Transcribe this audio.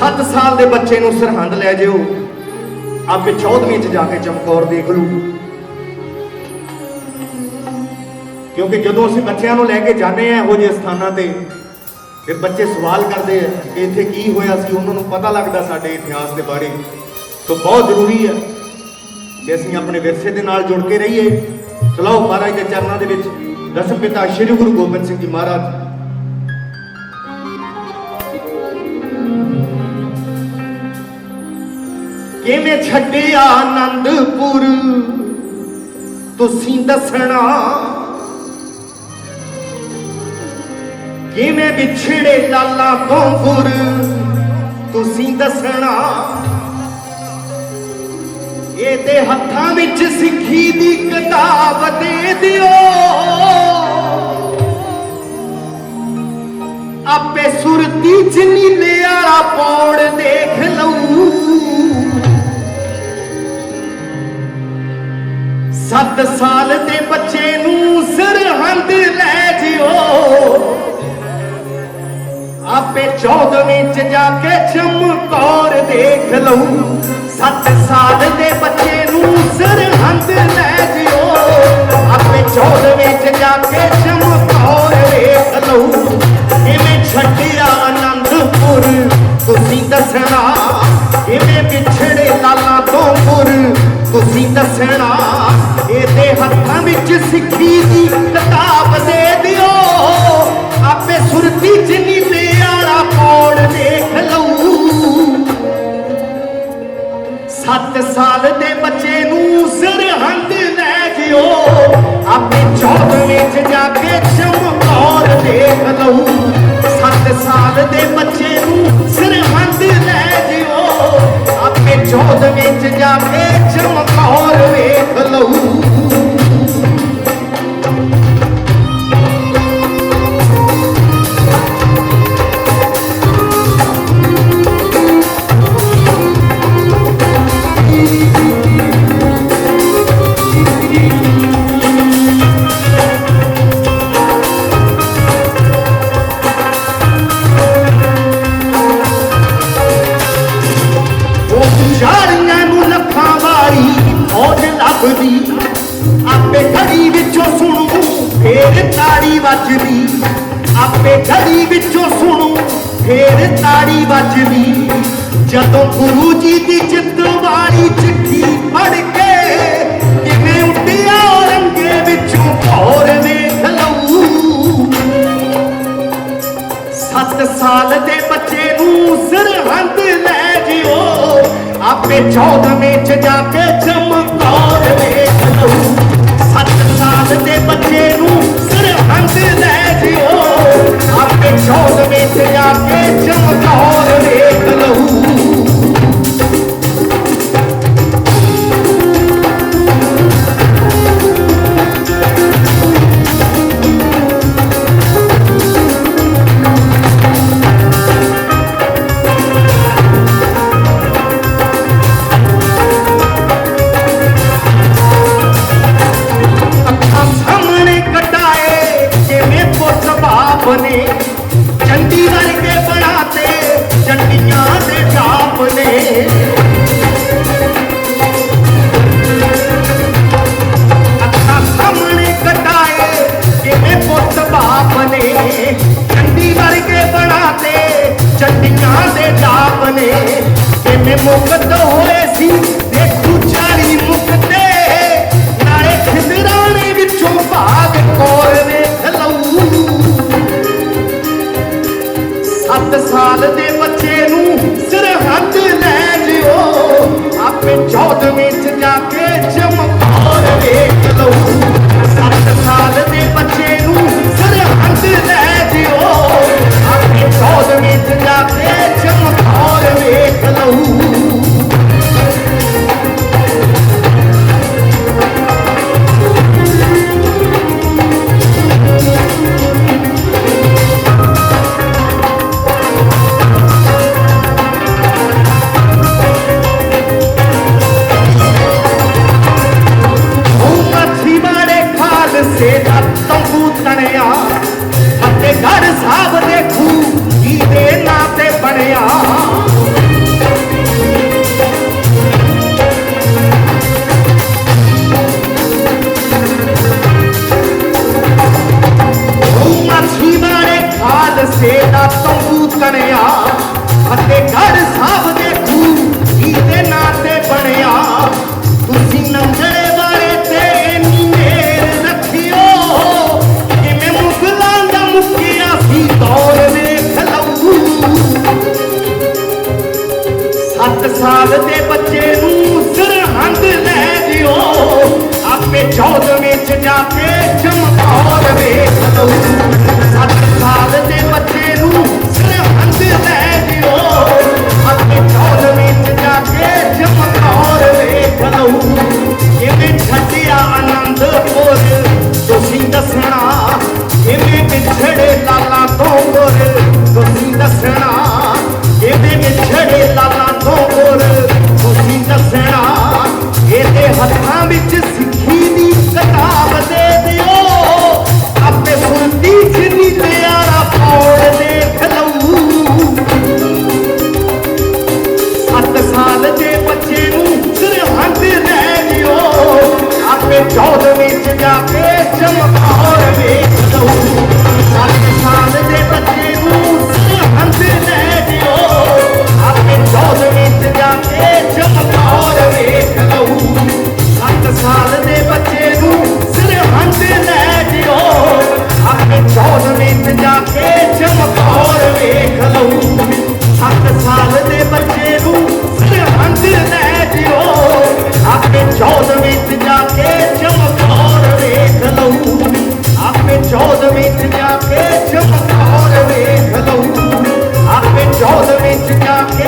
7 ਸਾਲ ਦੇ ਬੱਚੇ ਨੂੰ ਸਰਹੰਦ ਲੈ ਜਿਓ। ਆਪੇ 14ਵੀਂ ਚ ਜਾ ਕੇ ਚਮਕੌਰ ਦੇਖ ਲੂ ਕਿਉਂਕਿ ਜਦੋਂ ਅਸੀਂ ਬੱਚਿਆਂ ਨੂੰ ਲੈ ਕੇ ਜਾਂਦੇ ਆ ਇਹੋ ਜਿਹੇ ਸਥਾਨਾਂ ਤੇ ਤੇ ਬੱਚੇ ਸਵਾਲ ਕਰਦੇ ਆ ਕਿ ਇੱਥੇ ਕੀ ਹੋਇਆ ਸੀ, ਉਹਨਾਂ ਨੂੰ ਪਤਾ ਲੱਗਦਾ ਸਾਡੇ ਇਤਿਹਾਸ ਦੇ ਬਾਰੇ। ਸੋ ਬਹੁਤ ਜ਼ਰੂਰੀ ਹੈ ਕਿ ਅਸੀਂ ਆਪਣੇ ਵਿਰਸੇ ਦੇ ਨਾਲ ਜੁੜ ਕੇ ਰਹੀਏ। ਚਲਾਓ ਮਹਾਰਾਜ ਦੇ ਚਰਨਾਂ ਦੇ ਵਿੱਚ ਦਸਮ ਪਿਤਾ ਸ੍ਰੀ ਗੁਰੂ ਗੋਬਿੰਦ ਸਿੰਘ ਜੀ ਮਹਾਰਾਜ ਕਿਵੇਂ ਛੱਡਿਆ ਆਨੰਦਪੁਰ, ਤੁਸੀਂ ਦੱਸਣਾ ਕਿਵੇਂ ਵਿਛੜੇ ਲਾਲਾ ਤੋਂ ਪੁਰ ਤੁਸੀਂ ਦੱਸਣਾ। ਇਹਦੇ ਹੱਥਾਂ ਵਿੱਚ ਸਿੱਖੀ ਦੀ ਕਿਤਾਬ ਦੇ ਦਿਓ। ਆਪੇ ਸੁਰਤੀ ਚ 7 ਸਾਲ ਦੇ ਬੱਚੇ ਨੂੰ ਸਰਹੰਦ ਲੈ ਜਿਓ। ਆਪੇ 14ਵੇਂ ਚ ਜਾ ਕੇ ਚਮਕੌਰ ਦੇਖ ਲਊ। 7 ਸਾਲ ਦੇ ਬੱਚੇ ਨੂੰ ਸਰਹੰਦ ਲੈ ਜਿਓ। ਆਪੇ 14ਵੇਂ ਚ ਜਾ ਕੇ ਚਮਕੌਰ ਦੇਖ ਲਊ। ਇਵੇਂ ਛੱਡਿਆ ਅਨੰਦਪੁਰ, ਤੁਸੀਂ ਦੱਸਣਾ। ਇਵੇਂ ਵਿਛੜੇ ਲਾਲਾ ਤੋਂ ਤੁਸੀਂ ਦੱਸਣਾ। 7 ਸਾਲ ਦੇ ਬੱਚੇ ਨੂੰ ਸਰਹੰਦ ਲੈ ਗਿਓ ਆਪੇ ਚੌਕ ਵਿੱਚ ਜਾ ਕੇ ਚਮਕੌਰ ਦੇਖ ਲਊ। 7 ਸਾਲ ਦੇ ਬੱਚੇ ਨੂੰ ਸਰਹੰਦ ਆਪੇ ਘੜੀ ਵਿੱਚੋਂ ਸੁਣੂ, ਫੇਰ ਤਾੜੀ ਵੱਜਦੀ ਜਦੋਂ ਗੁਰੂ ਜੀ ਦੀ ਜਿੱਤ ਵਾਲੀ ਚਿੱਠੀ ਪੜ ਕੇ ਕਿਵੇਂ ਉੱਡਿਆ ਔਰੰਗੇ ਵਿੱਚੋਂ ਭੌਰ ਵੇਖ ਲਊ। ਸੱਤ ਸਾਲ ਦੇ ਬੱਚੇ ਨੂੰ ਸਰਹੰਦ ਲੈ ਜਿਓ, ਆਪੇ 14ਵੇਂ ਚ ਜਾ ਕੇ ਕਿਵੇਂ ਮੁਕਤ ਹੋਏ ਸੀ ਦੇਖੂ ਚਾਰੀ ਮੁਕਤੇ ਨਾਲੇ ਖਿਦਰਾਣੇ ਵਿੱਚੋਂ ਭਾਗ ਕੋਰ ਵੇਖ ਲਊ ਸੱਤ ਸਾਲ ਦੇ ਬੱਚੇ ਨੂੰ ਸਰਹੱਦ ਲੈ ਜਿਓ ਆਪੇ 14ਵੇਂ ਚ ਜਾ ਕੇ ਚਮਕੌਰ ਵੇਖ ਲਊ ਤੰਬੂ ਤੜਿਆ ਫਤਿਹਗੜ੍ਹ ਸਾਹਿਬ ਦੇ ਖੂ ਕੀ ਦੇ ਨਾਂ ਤੇ ਬਣਿਆ। ਜਾ ਕੇ ਚਮਕੌਰ ਵੇਖ ਲਊ। 7 ਸਾਲ ਦੇ ਬੱਚੇ ਨੂੰ ਸਰਹੰਦ ਲੈ ਜਿਓ। ਆਪੇ 14 ਵਿੱਚ ਜਾ ਕੇ ਚਮਕੌਰ ਵੇਖ ਲਊ। ਆਪੇ 14 ਵਿੱਚ ਜਾ ਕੇ ਚਮਕੌਰ ਵੇਖ ਲਊ। ਆਪੇ 14 ਵਿੱਚ ਜਾ ਕੇ